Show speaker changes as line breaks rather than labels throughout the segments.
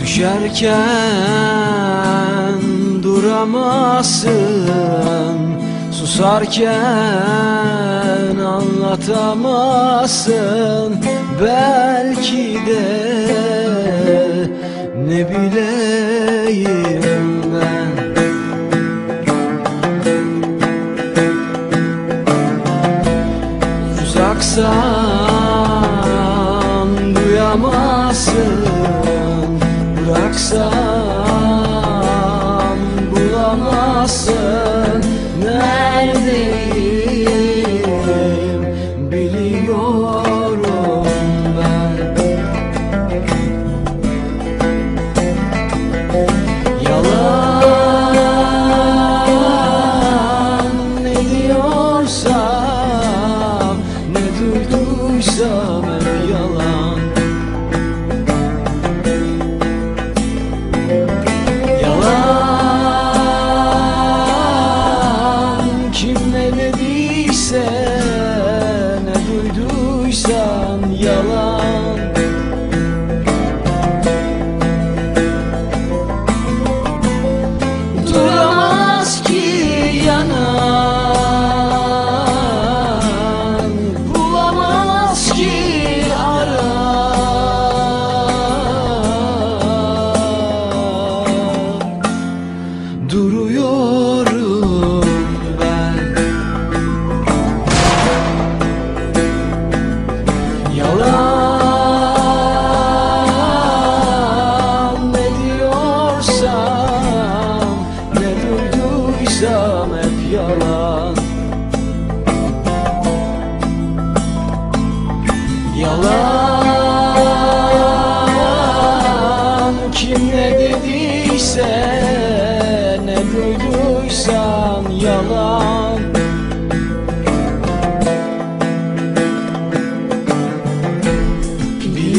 Düşerken duramazsın Susarken anlatamazsın. Belki de ne bileyim Uzaksan duyamazsın. Bıraksan bulamazsın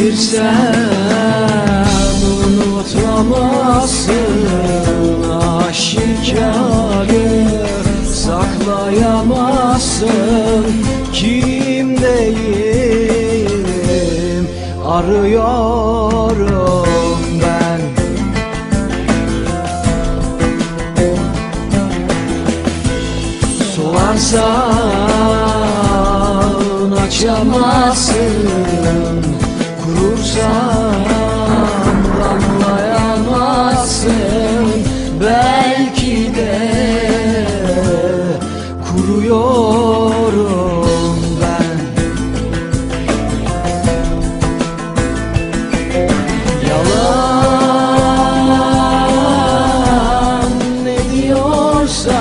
Bilirsen unutamazsın aşikarı Saklayamazsın kimdeyim arıyorum ben. Solarsan açamazsın Kurursan damlayamazsın Belki de kuruyorum ben. Yalan ne diyorsam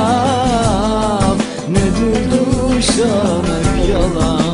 Ne duyduysam hep Yalan